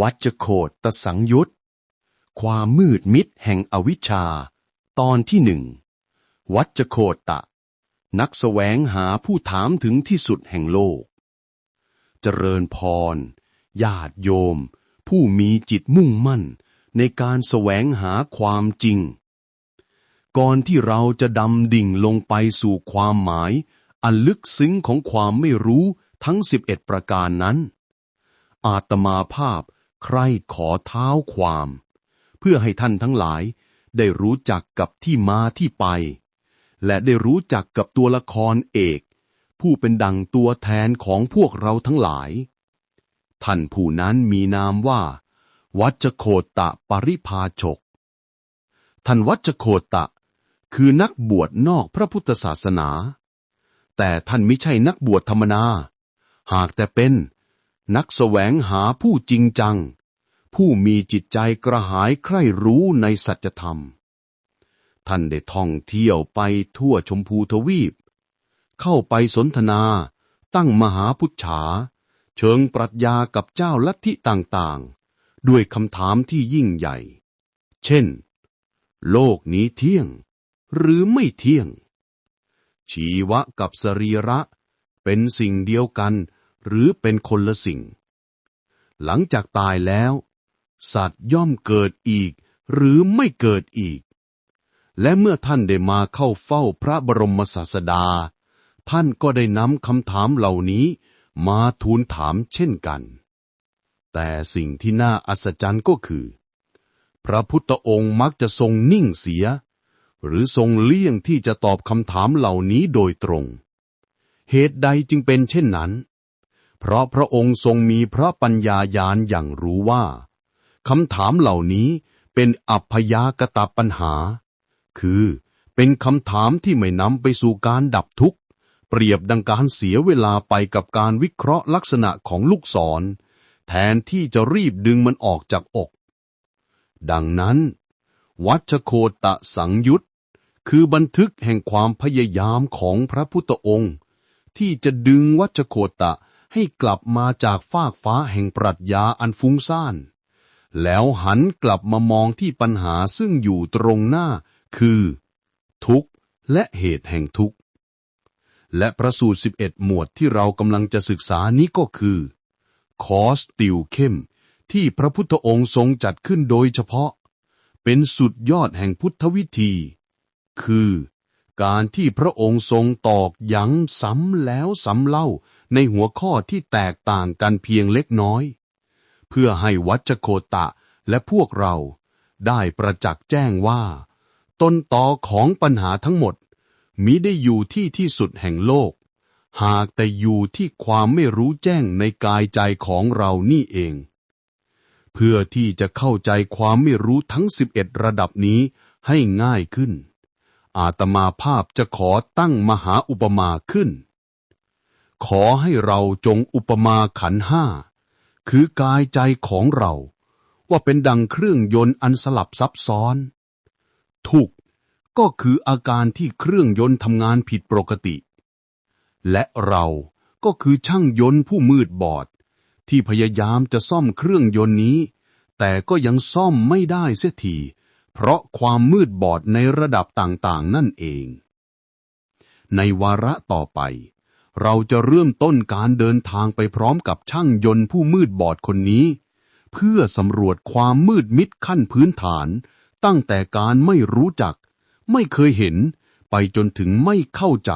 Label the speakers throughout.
Speaker 1: วัจโคตตสังยุตความมืดมิดแห่งอวิชชา ตอนที่หนึ่ง วัจโคตะ นักแสวงหาผู้ถามถึงที่สุดแห่งโลก เจริญพร ญาติโยม ผู้มีจิตมุ่งมั่นในการแสวงหาความจริง ก่อนที่เราจะดำดิ่งลงไปสู่ความหมาย อันลึกซึ้งของความไม่รู้ทั้งสิบเอ็ดประการนั้น อาตมาภาพ ใครขอเท้าความ เพื่อให้ท่านทั้งหลายได้รู้จักกับที่มาที่ไป และได้รู้จักกับตัวละครเอก ผู้เป็นดังตัวแทนของพวกเราทั้งหลาย ท่านผู้นั้นมีนามว่า วัชโคตะปริพาชก ท่านวัชโคตะ คือนักบวชนอกพระพุทธศาสนา แต่ท่านไม่ใช่นักบวชธรรมนา หากแต่เป็น นักแสวงหาผู้จริงจัง ผู้มีจิตใจกระหายใคร่รู้ในสัจธรรม ท่านได้ท่องเที่ยวไปทั่วชมพูทวีป เข้าไปสนทนา ตั้งมหาพุทธาเชิงปรัชญากับเจ้าลัทธิต่างๆ ด้วยคำถามที่ยิ่งใหญ่ เช่น โลกนี้เที่ยง หรือไม่เที่ยง ชีวะกับสรีระเป็นสิ่งเดียวกัน หรือเป็นคนละสิ่ง หลังจากตายแล้ว สัตว์ย่อมเกิดอีก หรือไม่เกิดอีก และเมื่อท่านได้มาเข้าเฝ้าพระบรมศาสดา ท่านก็ได้นำคำถามเหล่านี้มาทูลถามเช่นกัน แต่สิ่งที่น่าอัศจรรย์ก็คือ พระพุทธองค์มักจะทรงนิ่งเสีย หรือทรงเลี่ยงที่จะตอบคำถามเหล่านี้โดยตรง เหตุใดจึงเป็นเช่นนั้น เพราะพระองค์ทรงมีพระปัญญาญาณอย่างรู้ว่าคำถามเหล่านี้เป็นอัพยากตปัญหา คือเป็นคำถามที่ไม่นำไปสู่การดับทุกข์ เปรียบดังการเสียเวลาไปกับการวิเคราะห์ลักษณะของลูกศร แทนที่จะรีบดึงมันออกจากอก ดังนั้น วัชโคตะสังยุตคือบันทึกแห่งความพยายามของพระพุทธองค์ ที่จะดึงวัชโคตะ ให้กลับมาจากฟากฟ้าแห่งปรัชญาอันฟุ้งซ่าน แล้วหันกลับมามองที่ปัญหาซึ่งอยู่ตรงหน้า คือ ทุกข์และเหตุแห่งทุกข์ และพระสูตรสิบเอ็ดหมวดที่เรากำลังจะศึกษานี้ก็คือ คอสติวเข้ม ที่พระพุทธองค์ทรงจัดขึ้นโดยเฉพาะ เป็นสุดยอดแห่งพุทธวิธี คือ การที่พระองค์ทรงตอกย้ำซ้ำแล้วซ้ำเล่าในหัวข้อที่แตกต่างกันเพียงเล็กน้อย เพื่อให้วัชโคตะและพวกเราได้ประจักษ์แจ้งว่า ต้นตอของปัญหาทั้งหมดมิได้อยู่ที่ที่สุดแห่งโลก หากแต่อยู่ที่ความไม่รู้แจ้งในกายใจของเรานี่เอง เพื่อที่จะเข้าใจความไม่รู้ทั้งสิบเอ็ดระดับนี้ให้ง่ายขึ้น อาตมาภาพจะขอตั้งมหาอุปมาขึ้น ขอให้เราจงอุปมาขันห้า คือกายใจของเรา ว่าเป็นดังเครื่องยนต์อันสลับซับซ้อน ทุกก็คืออาการที่เครื่องยนต์ทำงานผิดปกติ และเราก็คือช่างยนต์ผู้มืดบอด ที่พยายามจะซ่อมเครื่องยนต์นี้ แต่ก็ยังซ่อมไม่ได้เสียที เพราะความมืดบอดในระดับต่างๆ นั่นเอง ในวาระต่อไป เราจะเริ่มต้นการเดินทางไปพร้อมกับช่างยนต์ผู้มืดบอดคนนี้ เพื่อสำรวจความมืดมิดขั้นพื้นฐาน ตั้งแต่การไม่รู้จัก ไม่เคยเห็น ไปจนถึงไม่เข้าใจ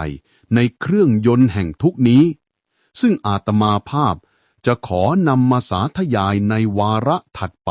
Speaker 1: ในเครื่องยนต์แห่งทุกนี้ ซึ่งอาตมาภาพจะขอนำมาสาธยายในวาระถัดไป